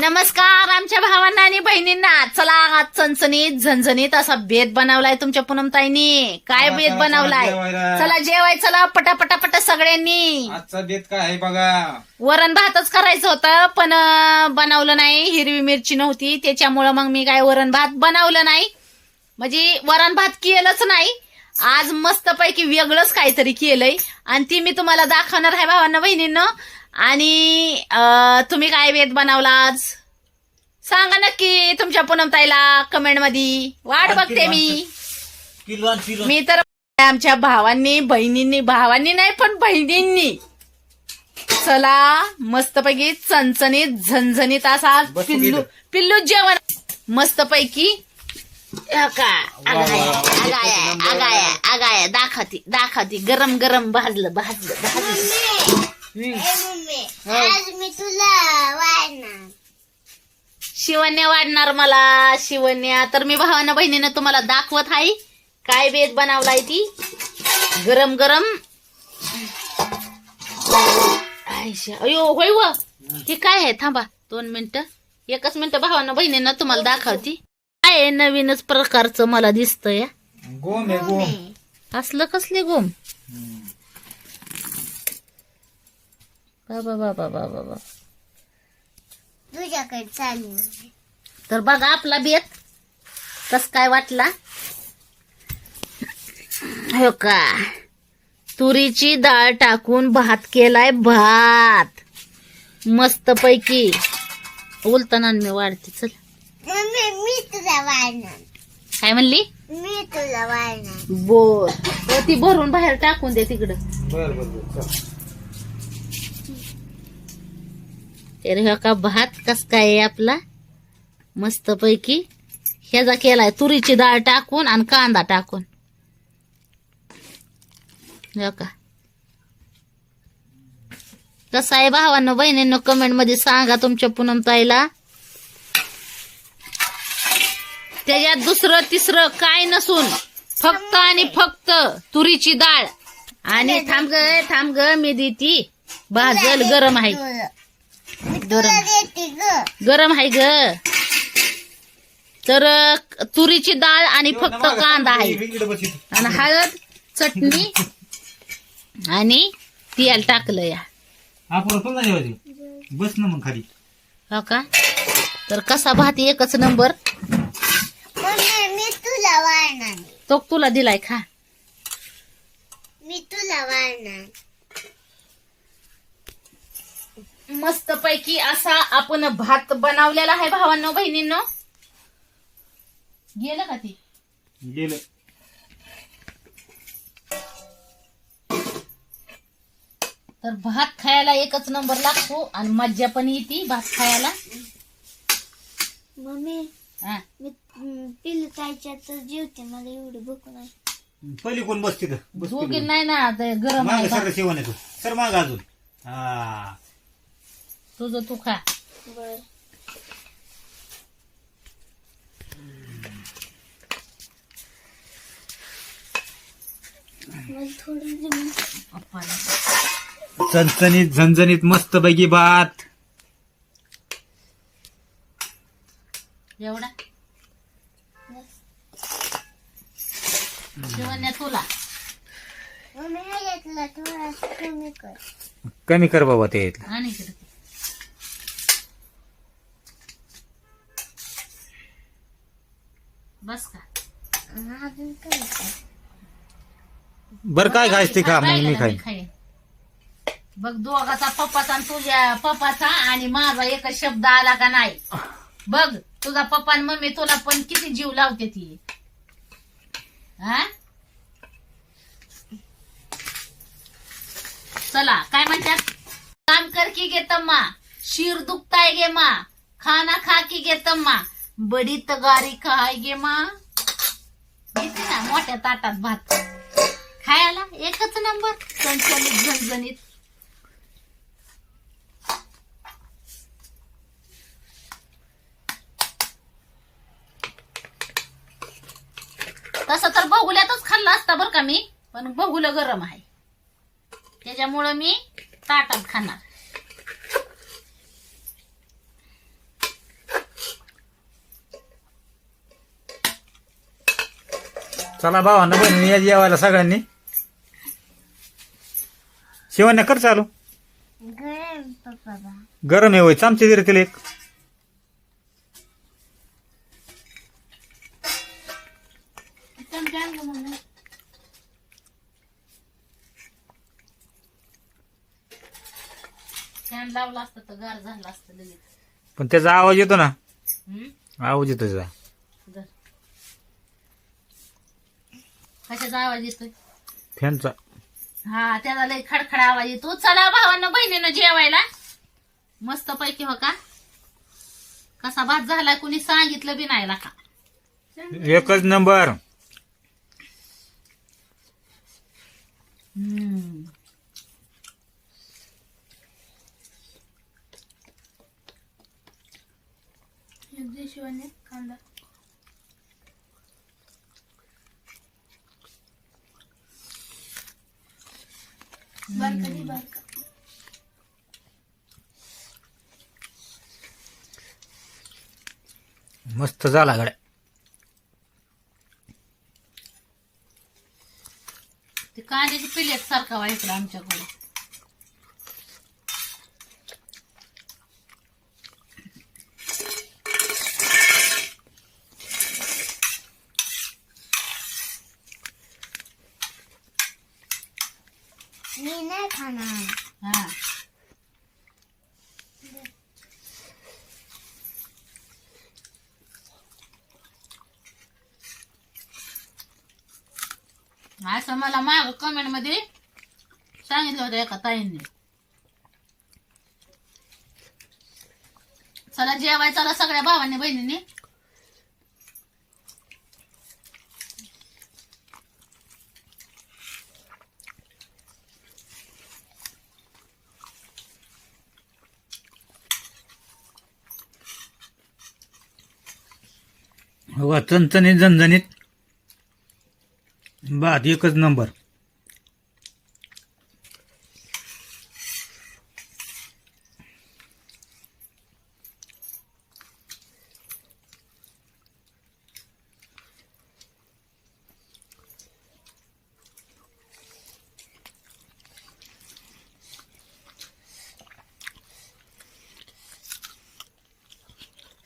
नमस्कार आमच्या भावांना आणि बहिणींना. चला आज चणचणीत झणझणीत असा बेत बनवलाय तुमच्या पूनमताईनी काय चला, बनवलाय? चला जेवाय चला पटा पटा पटा सगळ्यांनी. आजचा बेत काय आहे बघा? वरण भातच करायचं होतं पण अं, बनवलं नाही. हिरवी मिरची नव्हती. त्याच्यामुळं मग मी काय वरण भात बनवलं नाही. म्हणजे वरण भात केलंच नाही. आज मस्तपैकी वेगळंच काहीतरी केलंय. आणि ती मी तुम्हाला दाखवणार आहे भावांना बहिणींना. आणि अं, तुम्ही काय बेत बनवला आज? सांगा नक्की तुमच्या पूनमताईला कमेंटमध्ये वाट बघते मी. मी तर आमच्या भावांनी बहिणींनी भावांनी नाही पण बहिणींनी. चला मस्तपैकी चणचणीत झणझणीत असा पिल्लू. पिल्लू जेवण. मस्तपैकी. आगाया आगाया आगाया दाखवती दाखवती. गरम गरम भाजलं भाजलं भाजलं. आज मी तुला वाढणार. शिवण्या वाढणार मला शिवण्या. तर मी भावानं बहिणीनं तुम्हाला दाखवत आहे काय बेत बनवलाय ती. गरम गरम. अयो होय व. हे काय आहे? थांबा दोन मिनिटं. एकच मिनिटं भावानं बहिणीनं तुम्हाला दाखवती. काय आहे? नवीनच प्रकारचं मला दिसतंय. गोम आहे गोम. असलं कसले गोम? बाबा बाबा बाबा बाबा तुझ्याकडे चालू तर बघा आपला बेत कस काय वाटला. हो का? तुरीची डाळ टाकून भात केलाय भात. मस्त पैकी बोलताना मी वाढते चल. मम्मी मी तुला वाढणार. काय म्हणली? मी तुला वाढणार. बोर ती भरून बाहेर टाकून दे तिकडं बर बर बर चल. तर हो का भात कस काय आपला? मस्त पैकी ह्याचा केलाय तुरीची डाळ टाकून आणि कांदा टाकून. का? कसं आहे भावांनो बहिणींनो कमेंटमध्ये सांगा तुमच्या पूनमताईला त्याच्यात दुसरं तिसरं काय नसून फक्त आणि फक्त तुरीची डाळ. आणि थांब ग थांब ग मी देती. भाजल गरम आहे. गरम. गरम आहे ग. तर तुरीची डाळ आणि फक्त कांदा आहे. आणि हळद चटणी आणि तेल टाकलं या. हा बस ना मग खाली. हो का? तर कसा भात एकच नंबर. तो तुला दिलाय खा मी तुला वाढणार मस्त पैकी असा आपण भात बनवलेला आहे भावांनो बहिणींनो. गेलं का ती? गेलं. तर भात खायला एकच नंबर लागतो आणि मज्जा पण येते भात खायला. मम्मी हा. मी पिल्लू खायच्या तर जेवते मला एवढं भूक नाही. पहिली कोण बस तिथं बस दोघी नाही ना ते गरम माग आहे सर. शेवण येतो सर माग अजून. हा. तुझं तू खा बर. चणचणीत झणझणीत मस्त पैकी भात. एवढा? शिवण्या तुला. कमी कर. कमी कर बाबा ते आणि इकडे. बस का अजून कर बर काय खायच खा मग मी खाईन. खाईन. बघ दोघाचा पप्पाचा आणि तुझ्या पप्पाचा आणि माझा एकच शब्द आला का नाही? बघ तुझा पप्पा आणि मम्मी तुला पण किती जीव लावते ती. हा? चला काय म्हणतात? काम कर की गे तम्मा. शिर दुखताय गे मा. खाना खा की गे तम्मा. बडी तगारी खाय गे मा. येते ना मोठ्या ताटात भात. खायला एकच नंबर संचलित झणझणीत. तसं तर बघुल्यातच खाल्ला असता बरं का मी पण बघुलं गरम आहे. त्याच्यामुळं मी ताटात खाणार. चला भावांना बहिणी या जेवायला सगळ्यांनी. शिवण्या कर चालू. गरम पप्पा बा. गरम आहे होय चमचे दिले तिला एक. चमचा आणलं म्हणून फॅन लावला असतं तर गार झालं असतं लगेच. पण त्याचा आवाज येतो ना. हम्म? आवाज येतो त्याचा. कशाचा आवाज येतोय? फॅनचा. हा त्याचा लय खडखड आवाज येतो. चला भावांना बहिणीनं जेवायला. मस्त पैकी हो का? कसा भात झाला कुणी सांगितलं बी नाही का एकच नंबर. हम्म. शिवाने कांदा बारका दे बारका मस्त झाला गड्या. ते कांद्याची पिलेट सारखा व्हायचं आमच्याकडे मी नाही खाणार हा असं मला माग कमेंटमध्ये सांगितलं होतं एका ताईंनी. चला जेवाय चला सगळ्या भावांनी बहिणींनी. हो चणचणीत झणझणीत. बाद एकच नंबर.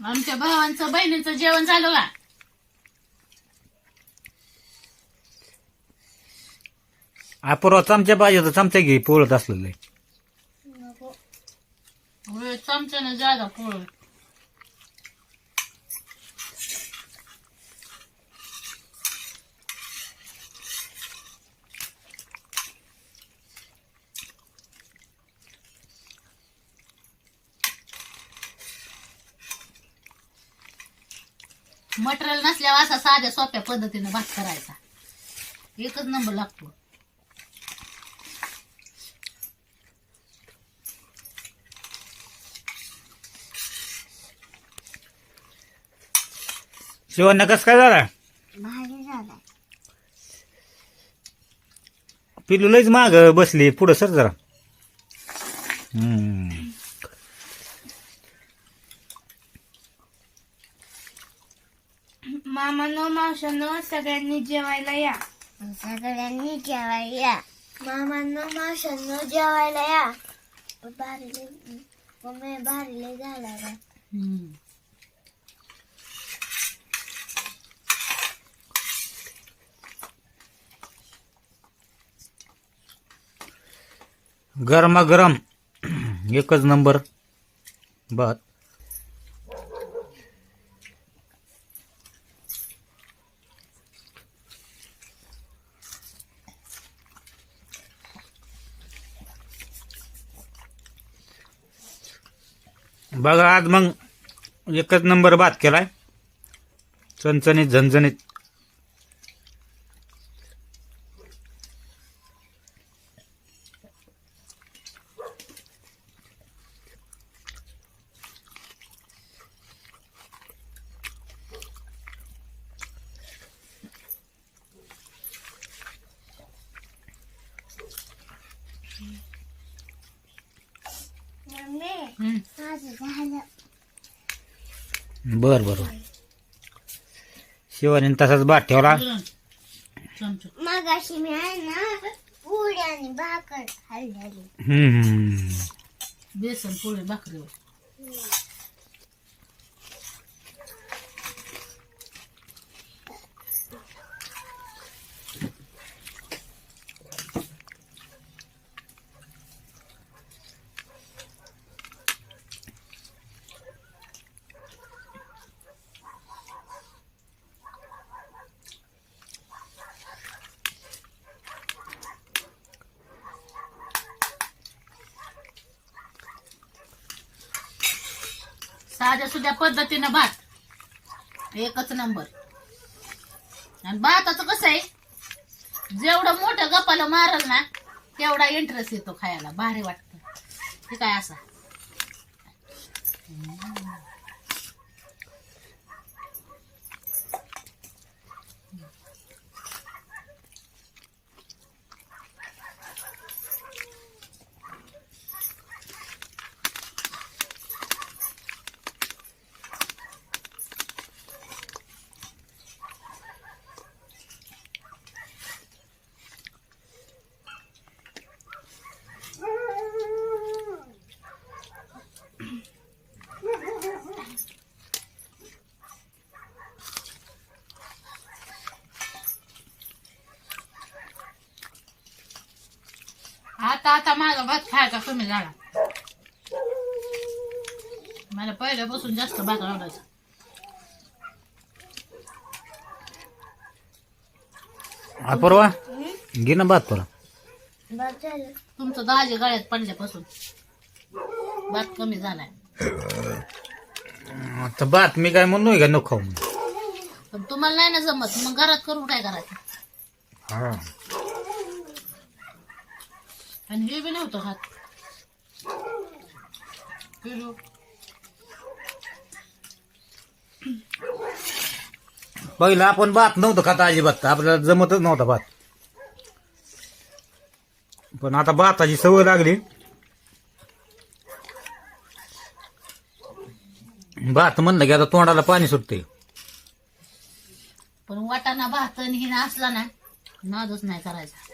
आमच्या भावांचं बहिणीचं जेवण झालं का? अपूर्वा चमच्या पाहिजे होता चमच्या घे पोळत असलेलं नको. होय, चमच्यानं जादा पोळ मटेरियल नसल्यावर असा साध्या सोप्या पद्धतीने भात करायचा. एकच नंबर लागतो. शिवण्या कसं काय झाला? भारी झाला. पिलू लयच माग बसली. पुढं सर जरा. हम्म. मामानो मावशानो सगळ्यांनी जेवायला या. सगळ्यांनी जेवायला या. मामानो मावशानो जेवायला या. भारीले मम्मी भारीले झाला का गरमागरम. एकच नंबर. भात बघा आज मग एकच नंबर भात केलाय. चणचणीत झणझणीत मम्मी हम्म. माझं झालं बर बर शिवानी तसाच भात ठेवला हम्म. चमचा मगाशी मी आहे ना पुरी आणि भाकर हम्म. बेसन पोळी भाकरीवर माझ्या सुद्धा पद्धतीनं भात. एकच नंबर. आणि भाताचं कसं आहे? जेवढं मोठं गप्पाला मारल ना तेवढा इंटरेस्ट येतो खायला. भारी वाटतं. ते काय असा? आता माझा भात खायचा कमी झाला. मला पहिल्यापासून जास्त भात आवडायचा. अपूर्वा घे ना भात झालं. तुमचं दहाजे गळ्यात पडल्यापासून भात कमी झालाय. आता भात मी काय म्हणलोय का नको खाऊ? म्हणून. पण तुम्हाला नाही ना जमत मग घरात करून काय करायचं? हा. आणि हे बी नव्हतं खात पिलू. पहिलं आपण भात नव्हतं खात अजिबात. आपल्याला जमतच नव्हता भात. पण आता भाताची सवय लागली. भात म्हणलं की आता तोंडाला पाणी सुटते पण वाटाणा भात आणि हिन असला ना नादच नाही करायचा.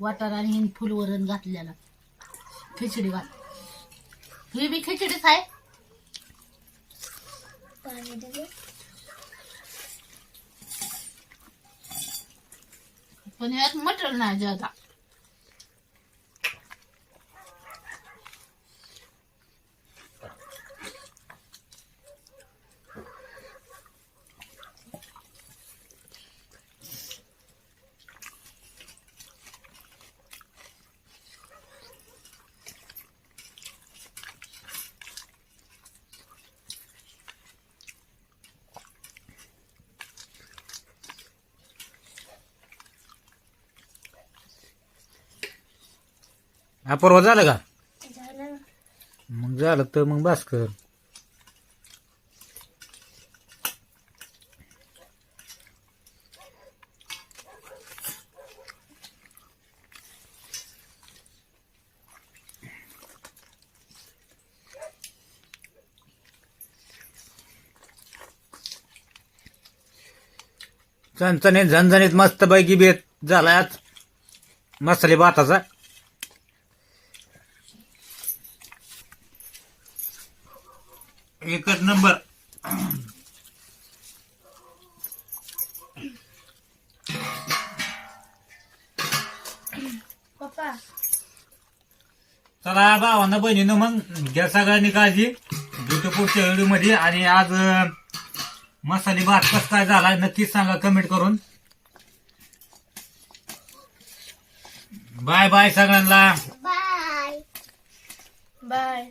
वाटाणा आणि हिन फुलवरण घातलेला. खिचडी भात ही बी खिचडीच आहे पाणी दिलं पण यात मटर नाही जादा. अपूर्वा झालं का? झालं मग झालं तर मग बस कर. चणचणीत झणझणीत मस्त पैकी बेत झाला आज. मसाले भाताचा. चला भावांना बहिणीनं मग घ्या सगळ्यांनी काळजी. भेटू पुढच्या व्हिडिओमध्ये आणि आज मसाली मसाले भात कसा काय झाला नक्कीच सांगा कमेंट करून. बाय बाय सगळ्यांना. बाय. बाय.